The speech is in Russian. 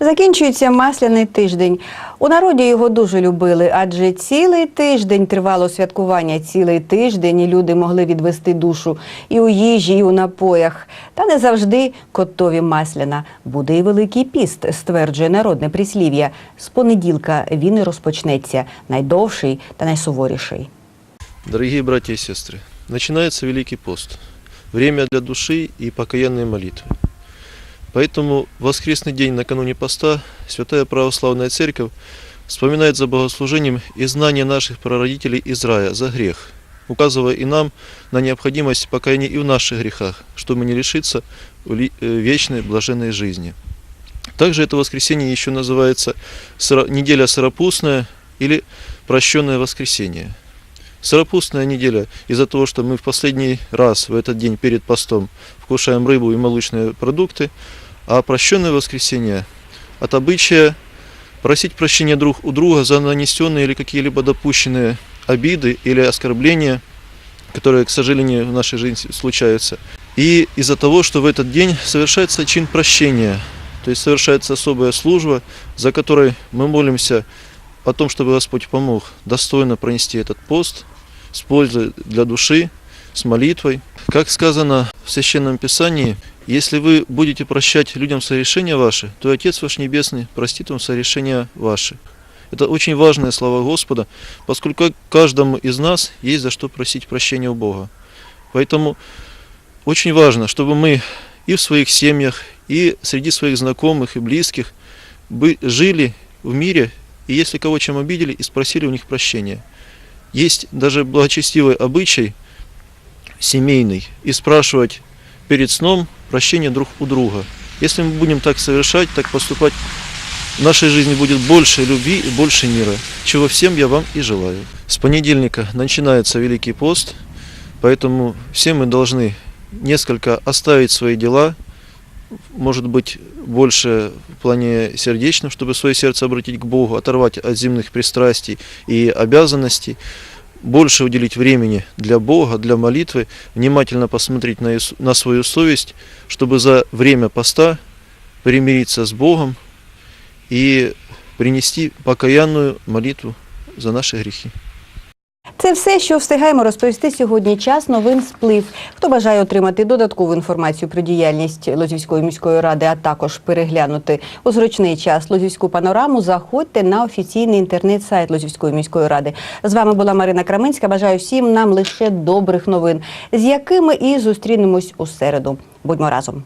Закінчується масляний тиждень. У народі його дуже любили, адже цілий тиждень тривало святкування. Цілий тиждень і люди могли відвести душу і у їжі, і у напоях. Та не завжди котові масляна. Буде і великий піст, стверджує народне прислів'я. З понеділка він і розпочнеться найдовший та найсуворіший. Дорогие братья и сестры, начинается Великий пост. Время для души и покаянной молитвы. Поэтому воскресный день накануне поста Святая Православная Церковь вспоминает за богослужением изгнание наших прародителей из рая за грех, указывая и нам на необходимость покаяния и в наших грехах, чтобы не лишиться ли- э, вечной блаженной жизни. Также это воскресенье еще называется неделя сыропустная или прощенное воскресенье. Сыропустная неделя из-за того, что мы в последний раз в этот день перед постом вкушаем рыбу и молочные продукты, а прощенное воскресенье от обычая просить прощения друг у друга за нанесенные или какие-либо допущенные обиды или оскорбления, которые, к сожалению, в нашей жизни случаются. И из-за того, что в этот день совершается чин прощения, то есть совершается особая служба, за которой мы молимся о том, чтобы Господь помог достойно пронести этот пост с пользой для души, с молитвой. Как сказано в Священном Писании, если вы будете прощать людям согрешения ваши, то Отец ваш Небесный простит вам согрешения ваши. Это очень важные слова Господа, поскольку каждому из нас есть за что просить прощения у Бога. Поэтому очень важно, чтобы мы и в своих семьях, и среди своих знакомых и близких жили в мире, и если кого чем обидели, и спросили у них прощения. Есть даже благочестивый обычай семейный, и спрашивать перед сном прощения друг у друга. Если мы будем так совершать, так поступать, в нашей жизни будет больше любви и больше мира, чего всем я вам и желаю. С понедельника начинается Великий пост, поэтому все мы должны несколько оставить свои дела, может быть, больше в плане сердечном, чтобы свое сердце обратить к Богу, оторвать от земных пристрастий и обязанностей, больше уделить времени для Бога, для молитвы, внимательно посмотреть на, на свою совесть, чтобы за время поста примириться с Богом и принести покаянную молитву за наши грехи. Це все, що встигаємо розповісти сьогодні. Час новин сплив. Хто бажає отримати додаткову інформацію про діяльність Лозівської міської ради, а також переглянути у зручний час Лозівську панораму, заходьте на офіційний інтернет-сайт Лозівської міської ради. З вами була Марина Краменська. Бажаю всім нам лише добрих новин, з якими і зустрінемось у середу. Будьмо разом.